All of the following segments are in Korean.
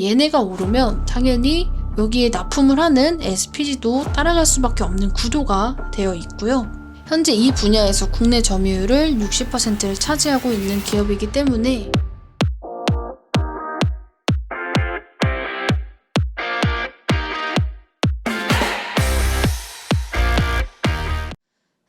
얘네가 오르면 당연히 여기에 납품을 하는 SPG도 따라갈 수밖에 없는 구도가 되어 있고요. 현재 이 분야에서 국내 점유율을 60%를 차지하고 있는 기업이기 때문에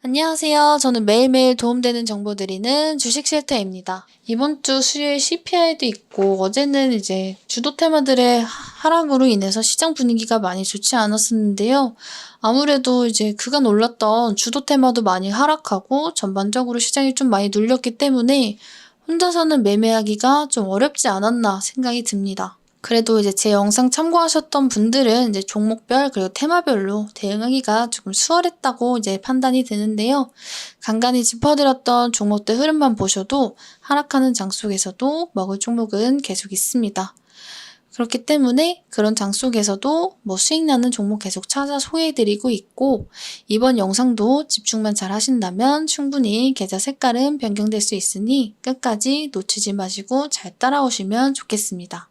안녕하세요. 저는 매일매일 도움되는 정보 드리는 주식 실터입니다. 이번 주 수요일 CPI도 있고 어제는 이제 주도 테마들의 하락으로 인해서 시장 분위기가 많이 좋지 않았었는데요. 아무래도 이제 그간 올랐던 주도 테마도 많이 하락하고 전반적으로 시장이 좀 많이 눌렸기 때문에 혼자서는 매매하기가 좀 어렵지 않았나 생각이 듭니다. 그래도 이제 제 영상 참고하셨던 분들은 이제 종목별 그리고 테마별로 대응하기가 조금 수월했다고 이제 판단이 되는데요. 간간히 짚어드렸던 종목들 흐름만 보셔도 하락하는 장 속에서도 먹을 종목은 계속 있습니다. 그렇기 때문에 그런 장 속에서도 뭐 수익 나는 종목 계속 찾아 소개해드리고 있고 이번 영상도 집중만 잘 하신다면 충분히 계좌 색깔은 변경될 수 있으니 끝까지 놓치지 마시고 잘 따라오시면 좋겠습니다.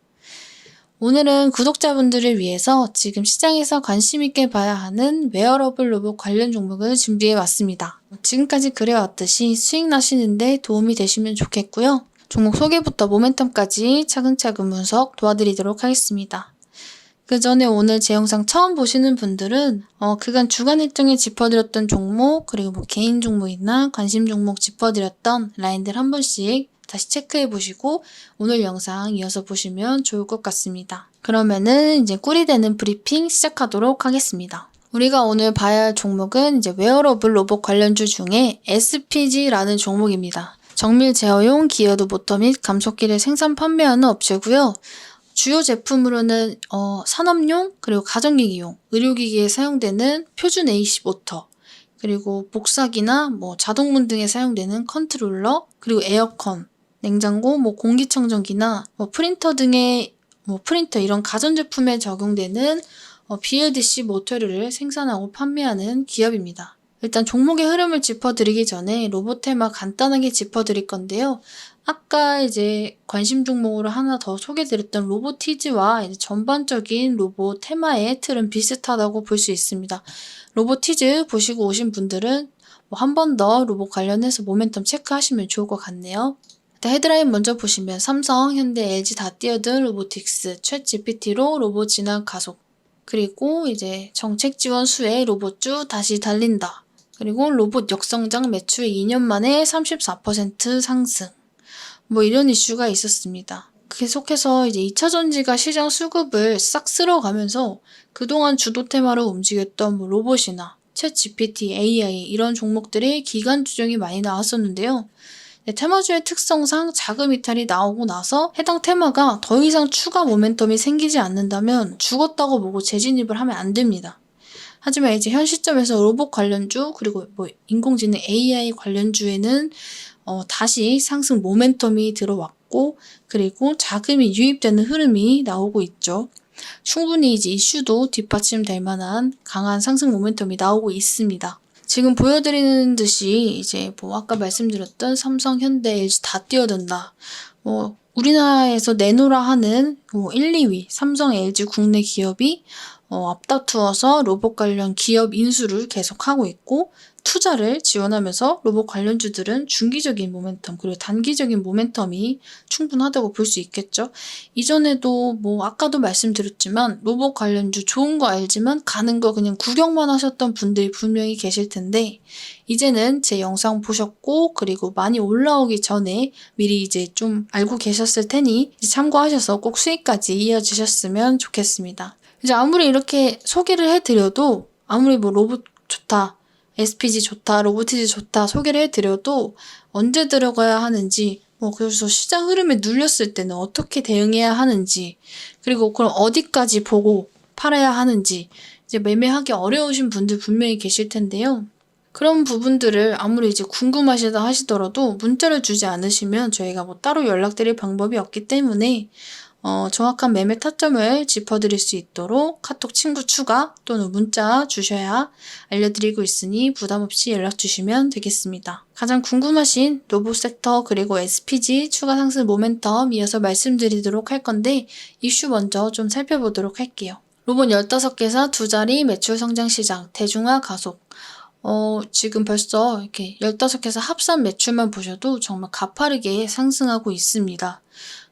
오늘은 구독자분들을 위해서 지금 시장에서 관심 있게 봐야 하는 웨어러블 로봇 관련 종목을 준비해 왔습니다. 지금까지 그래왔듯이 수익 나시는데 도움이 되시면 좋겠고요. 종목 소개부터 모멘텀까지 차근차근 분석 도와드리도록 하겠습니다. 그 전에 오늘 제 영상 처음 보시는 분들은 어, 그간 주간 일정에 짚어드렸던 종목 그리고 뭐 개인 종목이나 관심 종목 짚어드렸던 라인들 한 번씩 다시 체크해 보시고 오늘 영상 이어서 보시면 좋을 것 같습니다. 그러면은 이제 꿀이 되는 브리핑 시작하도록 하겠습니다. 우리가 오늘 봐야 할 종목은 이제 웨어러블 로봇 관련주 중에 SPG라는 종목입니다. 정밀 제어용 기어드 모터 및 감속기를 생산 판매하는 업체고요. 주요 제품으로는 어, 산업용 그리고 가정기기용, 의료기기에 사용되는 표준 AC 모터, 그리고 복사기나 뭐 자동문 등에 사용되는 컨트롤러, 그리고 에어컨, 냉장고, 뭐 공기청정기나 뭐 프린터 등의 뭐 프린터 이런 가전제품에 적용되는 어, BLDC 모터를 생산하고 판매하는 기업입니다. 일단 종목의 흐름을 짚어드리기 전에 로봇 테마 간단하게 짚어드릴 건데요. 아까 이제 관심 종목으로 하나 더 소개드렸던 로보티즈와 전반적인 로봇 테마의 틀은 비슷하다고 볼 수 있습니다. 로보티즈 보시고 오신 분들은 뭐 한 번 더 로봇 관련해서 모멘텀 체크하시면 좋을 것 같네요. 일단 헤드라인 먼저 보시면 삼성, 현대, LG 다 뛰어든 로보틱스, 챗 GPT로 로봇 진학 가속, 그리고 이제 정책 지원 수혜 로봇주 다시 달린다. 그리고 로봇 역성장 매출 2년 만에 34% 상승. 뭐 이런 이슈가 있었습니다. 계속해서 이제 2차 전지가 시장 수급을 싹 쓸어가면서 그동안 주도 테마로 움직였던 뭐 로봇이나 챗 GPT, AI 이런 종목들의 기간 조정이 많이 나왔었는데요. 네, 테마주의 특성상 자금 이탈이 나오고 나서 해당 테마가 더 이상 추가 모멘텀이 생기지 않는다면 죽었다고 보고 재진입을 하면 안 됩니다. 하지만 이제 현 시점에서 로봇 관련주 그리고 뭐 인공지능 AI 관련주에는 어, 다시 상승 모멘텀이 들어왔고 그리고 자금이 유입되는 흐름이 나오고 있죠. 충분히 이제 이슈도 뒷받침될 만한 강한 상승 모멘텀이 나오고 있습니다. 지금 보여드리는 듯이 이제 뭐 아까 말씀드렸던 삼성, 현대, LG 다 뛰어든다. 뭐 우리나라에서 내노라 하는 뭐 1, 2위 삼성, LG 국내 기업이 어, 앞다투어서 로봇 관련 기업 인수를 계속하고 있고 투자를 지원하면서 로봇 관련주들은 중기적인 모멘텀 그리고 단기적인 모멘텀이 충분하다고 볼 수 있겠죠. 이전에도 뭐 아까도 말씀드렸지만 로봇 관련주 좋은 거 알지만 가는 거 그냥 구경만 하셨던 분들이 분명히 계실 텐데 이제는 제 영상 보셨고 그리고 많이 올라오기 전에 미리 이제 좀 알고 계셨을 테니 참고하셔서 꼭 수익까지 이어주셨으면 좋겠습니다. 이제 아무리 이렇게 소개를 해드려도 아무리 뭐 로봇 좋다, SPG 좋다, 로보티즈 좋다 소개를 해드려도 언제 들어가야 하는지 뭐 그래서 시장 흐름에 눌렸을 때는 어떻게 대응해야 하는지 그리고 그럼 어디까지 보고 팔아야 하는지 이제 매매하기 어려우신 분들 분명히 계실 텐데요. 그런 부분들을 아무리 이제 궁금하시다 하시더라도 문자를 주지 않으시면 저희가 뭐 따로 연락드릴 방법이 없기 때문에 어, 정확한 매매 타점을 짚어드릴 수 있도록 카톡 친구 추가 또는 문자 주셔야 알려드리고 있으니 부담 없이 연락 주시면 되겠습니다. 가장 궁금하신 로봇 섹터 그리고 SPG 추가 상승 모멘텀 이어서 말씀드리도록 할 건데 이슈 먼저 좀 살펴보도록 할게요. 로봇 15개사 두 자리 매출 성장 시장 대중화 가속 어, 지금 벌써 이렇게 15개사 합산 매출만 보셔도 정말 가파르게 상승하고 있습니다.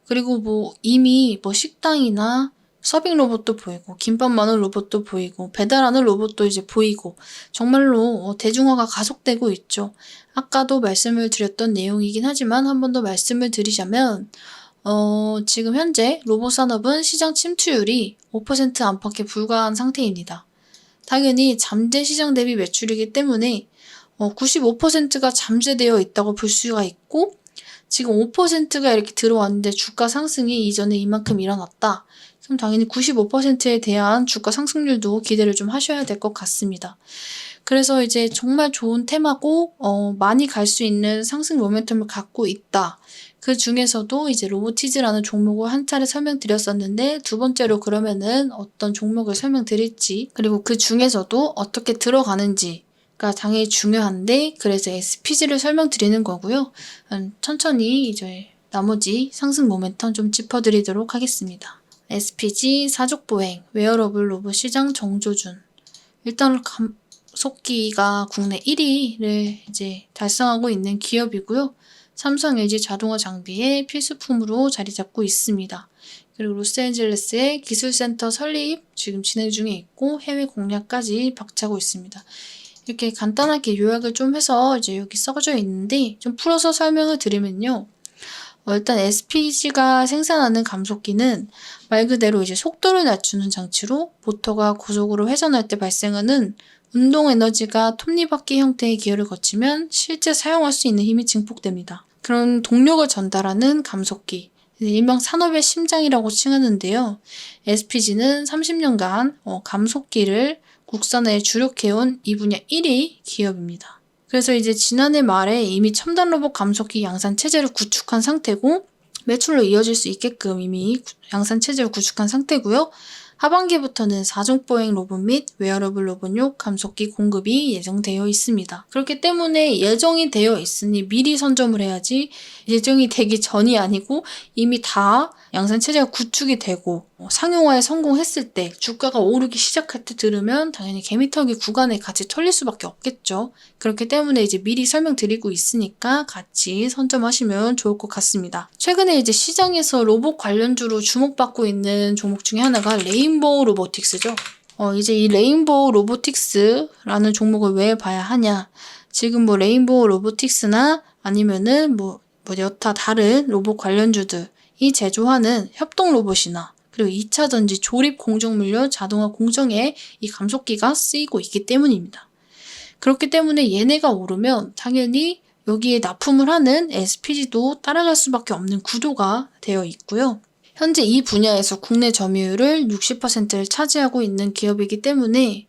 그리고 뭐 이미 뭐 식당이나 서빙 로봇도 보이고 김밥 마늘 로봇도 보이고 배달하는 로봇도 이제 보이고 정말로 어, 대중화가 가속되고 있죠. 아까도 말씀을 드렸던 내용이긴 하지만 한 번 더 말씀을 드리자면 어, 지금 현재 로봇 산업은 시장 침투율이 5% 안팎에 불과한 상태입니다. 당연히 잠재 시장 대비 매출이기 때문에 어, 95%가 잠재되어 있다고 볼 수가 있고 지금 5%가 이렇게 들어왔는데 주가 상승이 이전에 이만큼 일어났다. 그럼 당연히 95%에 대한 주가 상승률도 기대를 좀 하셔야 될 것 같습니다. 그래서 이제 정말 좋은 테마고 어, 많이 갈 수 있는 상승 모멘텀을 갖고 있다. 그 중에서도 이제 로보티즈라는 종목을 한 차례 설명드렸었는데 두 번째로 그러면은 어떤 종목을 설명드릴지 그리고 그 중에서도 어떻게 들어가는지 가 당연히 중요한데 그래서 SPG를 설명드리는 거고요. 음, 천천히 이제 나머지 상승 모멘텀 좀 짚어드리도록 하겠습니다. SPG 사족보행 웨어러블 로봇 시장 정조준 일단 감속기가 국내 1위를 이제 달성하고 있는 기업이고요. 삼성, LG 자동화 장비의 필수품으로 자리 잡고 있습니다. 그리고 로스앤젤레스의 기술센터 설립 지금 진행 중에 있고 해외 공략까지 박차고 있습니다. 이렇게 간단하게 요약을 좀 해서 이제 여기 써져 있는데 좀 풀어서 설명을 드리면요. 어, 일단 SPG가 생산하는 감속기는 말 그대로 이제 속도를 낮추는 장치로 모터가 고속으로 회전할 때 발생하는 운동 에너지가 톱니바퀴 형태의 기어를 거치면 실제 사용할 수 있는 힘이 증폭됩니다. 그런 동력을 전달하는 감속기. 일명 산업의 심장이라고 칭하는데요. SPG는 30년간 어, 감속기를 국산에 주력해온 이 분야 1위 기업입니다. 그래서 이제 지난해 말에 이미 첨단 로봇 감속기 양산 체제를 구축한 상태고 매출로 이어질 수 있게끔 이미 양산 체제를 구축한 상태고요. 하반기부터는 사중보행 로봇 및 웨어러블 로봇용 감속기 공급이 예정되어 있습니다. 그렇기 때문에 예정이 되어 있으니 미리 선점을 해야지 예정이 되기 전이 아니고 이미 다 양산 체제가 구축이 되고 뭐 상용화에 성공했을 때 주가가 오르기 시작할 때 들으면 당연히 개미털기 구간에 같이 털릴 수밖에 없겠죠. 그렇기 때문에 이제 미리 설명드리고 있으니까 같이 선점하시면 좋을 것 같습니다. 최근에 이제 시장에서 로봇 관련주로 주목받고 있는 종목 중에 하나가 레인보우 로보틱스죠. 어, 이제 이 레인보우 로보틱스라는 종목을 왜 봐야 하냐. 지금 뭐 레인보우 로보틱스나 아니면은 뭐, 뭐 여타 다른 로봇 관련주들 이 제조하는 협동 로봇이나 그리고 2차 전지 조립 공정 물류 자동화 공정에 이 감속기가 쓰이고 있기 때문입니다. 그렇기 때문에 얘네가 오르면 당연히 여기에 납품을 하는 SPG도 따라갈 수밖에 없는 구도가 되어 있고요. 현재 이 분야에서 국내 점유율을 60%를 차지하고 있는 기업이기 때문에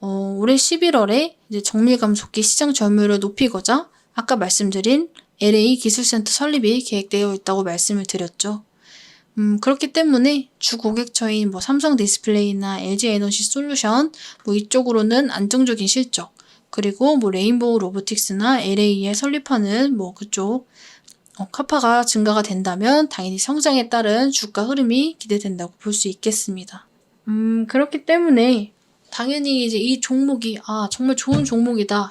어, 올해 11월에 이제 정밀 감속기 시장 점유율을 높이고자 아까 말씀드린 LA 기술센터 설립이 계획되어 있다고 말씀을 드렸죠. 음, 그렇기 때문에 주 고객처인 뭐 삼성 디스플레이나 LG 에너지 솔루션 뭐 이쪽으로는 안정적인 실적 그리고 뭐 레인보우 로보틱스나 LA에 설립하는 뭐 그쪽 어, 카파가 증가가 된다면 당연히 성장에 따른 주가 흐름이 기대된다고 볼 수 있겠습니다. 음, 그렇기 때문에 당연히 이제 이 종목이 아 정말 좋은 종목이다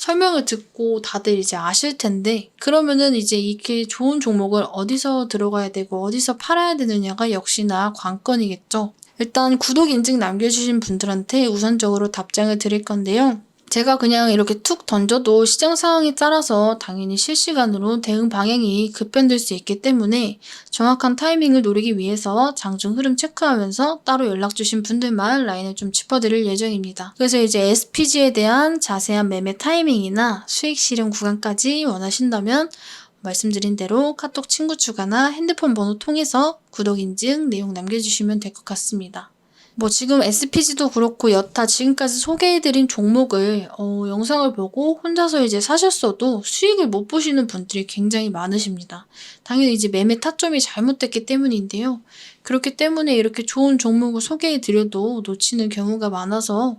설명을 듣고 다들 이제 아실 텐데 그러면은 이제 이렇게 좋은 종목을 어디서 들어가야 되고 어디서 팔아야 되느냐가 역시나 관건이겠죠. 일단 구독 인증 남겨주신 분들한테 우선적으로 답장을 드릴 건데요. 제가 그냥 이렇게 툭 던져도 시장 상황에 따라서 당연히 실시간으로 대응 방향이 급변될 수 있기 때문에 정확한 타이밍을 노리기 위해서 장중 흐름 체크하면서 따로 연락 주신 분들만 라인을 좀 짚어드릴 예정입니다. 그래서 이제 SPG에 대한 자세한 매매 타이밍이나 수익 실현 구간까지 원하신다면 말씀드린 대로 카톡 친구 추가나 핸드폰 번호 통해서 구독 인증 내용 남겨주시면 될 것 같습니다. 뭐 지금 SPG도 그렇고 여타 지금까지 소개해드린 종목을 어, 영상을 보고 혼자서 이제 사셨어도 수익을 못 보시는 분들이 굉장히 많으십니다. 당연히 이제 매매 타점이 잘못됐기 때문인데요. 그렇기 때문에 이렇게 좋은 종목을 소개해드려도 놓치는 경우가 많아서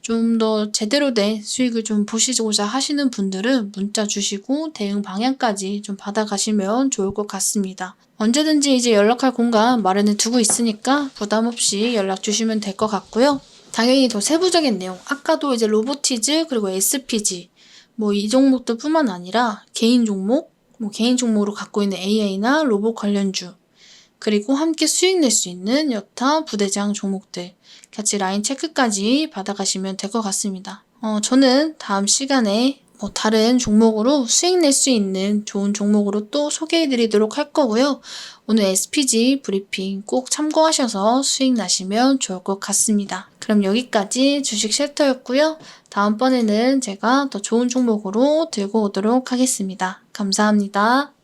좀 더 제대로 된 수익을 좀 보시고자 하시는 분들은 문자 주시고 대응 방향까지 좀 받아가시면 좋을 것 같습니다. 언제든지 이제 연락할 공간 마련해 두고 있으니까 부담 없이 연락 주시면 될 것 같고요. 당연히 더 세부적인 내용, 아까도 이제 로보티즈 그리고 SPG 뭐 이 종목들 뿐만 아니라 개인 종목, 뭐 개인 종목으로 갖고 있는 AI나 로봇 관련주 그리고 함께 수익 낼 수 있는 여타 부대장 종목들 같이 라인 체크까지 받아가시면 될 것 같습니다. 어, 저는 다음 시간에 뭐 다른 종목으로 수익 낼 수 있는 좋은 종목으로 또 소개해 드리도록 할 거고요. 오늘 SPG 브리핑 꼭 참고하셔서 수익 나시면 좋을 것 같습니다. 그럼 여기까지 주식 쉘터였고요. 다음번에는 제가 더 좋은 종목으로 들고 오도록 하겠습니다. 감사합니다.